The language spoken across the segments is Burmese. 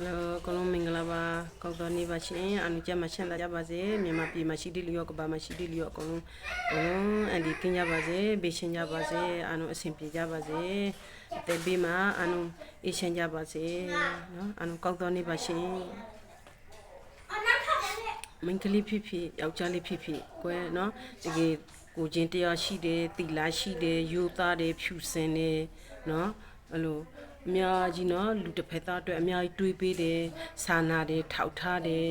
ဟယ်လိုအကုန်လုံးမင်္ဂလာပါကောက်တော်နေပါရှင်အနုကျမချမ်းသာကြပါစေမြန်မာပြည်မှာရှိတဲ့လူရောကဘာမှာရှိတဲ့လူရောအကုန်လုံးအကုန်လုံးအန်ဒီကင်းကြပါစေဘေးရှင်ကြပါစေအနုအဆင်ပြေကြပါစေအသက်ဘေးမှာအနုအေးချမ်းကြပါစေနော်အနုကောက်တော်နေပါရှင်မင်္ဂလိဖြစ်ဖြစ်ယောက်ျားလေးဖြစ်ဖြစ်ကွယ်နော်တကယ်ကိုချင်းတရားရှိတယ်တီလာရှိတယ်ယူသားတယ်ဖြူစင်တယ်နော်အဲ့လို အများကြီးနော်လူတစ်ဖက်သားအတွက်အများကြီးတွေးပေးတယ်စာနာတယ်ထောက်ထားတယ်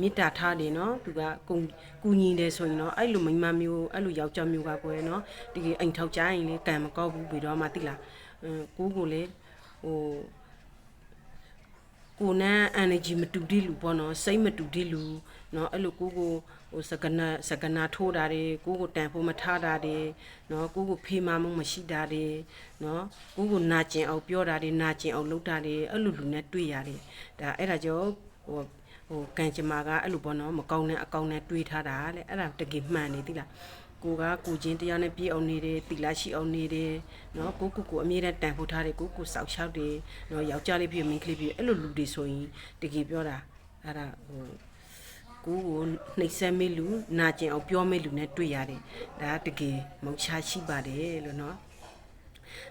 မေတ္တာထားတယ်နော်သူကကုကူညီတယ်ဆိုရင်နော်အဲ့လိုမိန်းမမျိုးအဲ့လိုယောက်ျားမျိုးကကွယ်နော်တကယ်အိမ်ထောက်ကြရင်လေကံမကောက်ဘူးပြီးတော့မှတိလားအင်းကိုကိုလေဟို ကိုနဲ့ energy မတူတဲ့လူပေါ့နော်စိတ်မတူတဲ့လူเนาะအဲ့လိုကိုကိုဟိုစကနာစကနာထိုးတာတွေကိုကိုတန်ဖို့မထားတာတွေเนาะကိုကိုဖေးမမှုမရှိတာတွေเนาะကိုကိုနာကျင်အောင်ပြောတာတွေနာကျင်အောင်လုပ်တာတွေအဲ့လိုလူနဲ့တွေ့ရတယ်ဒါအဲ့ဒါကြောင့်ဟိုဟိုကံကြမ္မာကအဲ့လိုပေါ့နော်မကောင်းတဲ့အကောင်းနဲ့တွေးထားတာလေအဲ့ဒါတကယ်မှန်နေသီလား ကိုကကိုချင်းတရားနဲ့ပြည့်အောင်နေတယ်တိလာရှိအောင်နေတယ်နော်ကိုကိုကိုအမြဲတမ်းတန်ဖိုးထားတယ်ကိုကိုစောက်ရှောက်တယ်နော်ယောက်ျားလေးပြည့်မိန်းကလေးပြည့်အဲ့လိုလူတွေဆိုရင်တကယ်ပြောတာအဲ့ဒါဟိုကိုကိုနှိပ်စက်မဲ့လူနာကျင်အောင်ပြောမဲ့လူနဲ့တွေ့ရတယ်ဒါတကယ်မောက်ချရှိပါတယ်လို့နော်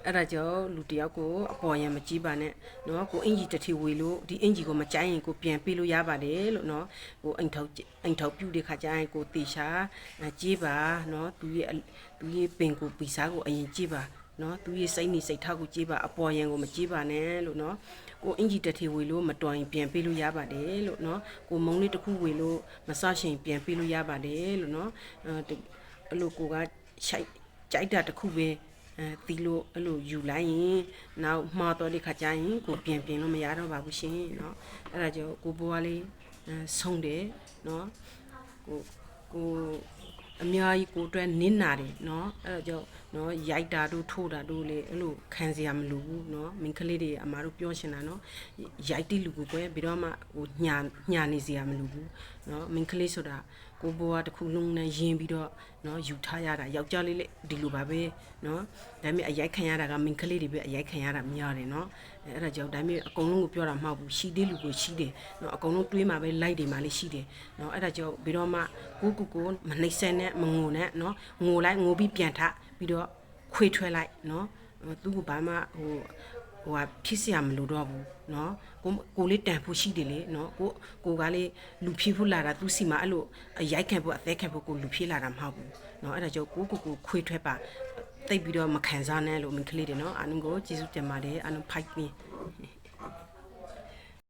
အဲ့ဒါကြောင့်လူတယောက်ကိုအပေါ်ရန်မကြည့်ပါနဲ့နော်ကိုအင်ကြီးတစ်ထီဝေလို့ဒီအင်ကြီးကိုမကြိုက်ရင်ကိုပြန်ပေးလို့ရပါတယ်လို့နော်ကိုအိမ်ထောက်အိမ်ထောက်ပြုတ်တဲ့ခါကျရင်ကိုတေချာကြေးပါနော်သူရဲ့သူရဲ့ပင်ကိုပီစားကိုအရင်ကြေးပါနော်သူရဲ့စိတ်နေစိတ်ထောက်ကိုကြေးပါအပေါ်ရန်ကိုမကြေးပါနဲ့လို့နော်ကိုအင်ကြီးတထေဝေလို့မတော်ရင်ပြန်ပေးလို့ရပါတယ်လို့နော်ကိုမုံလေးတစ်ခုဝေလို့မဆရှင်ပြန်ပေးလို့ရပါတယ်လို့နော်အဲ့လိုကိုကရှိုက်ကြိုက်တာတစ်ခုပဲ အဲတီလို့အဲ့လိုယူလိုက်ရင်နောက်မှားတော့တဲ့ခါကျရင်ကိုပြင်ပြင်လို့မရတော့ပါဘူးရှင်เนาะအဲ့ဒါကြောင့်ကိုဘွားလေးအဲဆုံးတယ်เนาะကိုကိုအများကြီးကိုအတွက်နင်းနာတယ်เนาะအဲ့ဒါကြောင့် နော်ရိုက်တာတို့ထိုးတာတို့လေအဲ့လိုခံစရာမလိုဘူးနော်မိန်းကလေးတွေအမားတို့ပြောရှင်တာနော်ရိုက်တိလူကိုကွယ်ပြီးတော့မှဟိုညာညာနေစရာမလိုဘူးနော်မိန်းကလေးဆိုတာကိုဘွားတစ်ခုလုံးနဲ့ယင်ပြီးတော့နော်ယူထားရတာယောက်ျားလေးလေးဒီလိုပါပဲနော်ဒါပေမဲ့အရိုက်ခံရတာကမိန်းကလေးတွေပဲအရိုက်ခံရတာများတယ်နော်အဲ့ဒါကြောင့်ဒါပေမဲ့အကုန်လုံးကိုပြောတာမဟုတ်ဘူးရှိသေးလူကိုရှိတယ်နော်အကုန်လုံးတွေးမှပဲလိုက်တယ်မှလည်းရှိတယ်နော်အဲ့ဒါကြောင့်ပြီးတော့မှကိုကိုကိုမနှိမ့်ဆဲနဲ့မငိုနဲ့နော်ငိုလိုက်ငိုပြီးပြန်ထ ပြီးတော့ခွေထွဲလိုက်เนาะသူကဘာမှဟိုဟိုဟာဖြစ်เสียမလို့တော့ဘူးเนาะကိုကိုလေးတန်ဖို့ရှိတယ်လေเนาะကိုကိုကလေးလူဖြစ်ဖို့လာတာသူစီမှာအဲ့လိုအရိုက်ခံဖို့အသက်ခံဖို့ကိုလူဖြစ်လာတာမဟုတ်ဘူးเนาะအဲ့ဒါကြောင့်ကိုကိုကိုခွေထွဲပါတိတ်ပြီးတော့မခံစားနဲ့လို့မင်းကလေးတယ်เนาะအာနုကိုကျေးဇူးတင်ပါတယ်အာနုဖိုက်ပြီး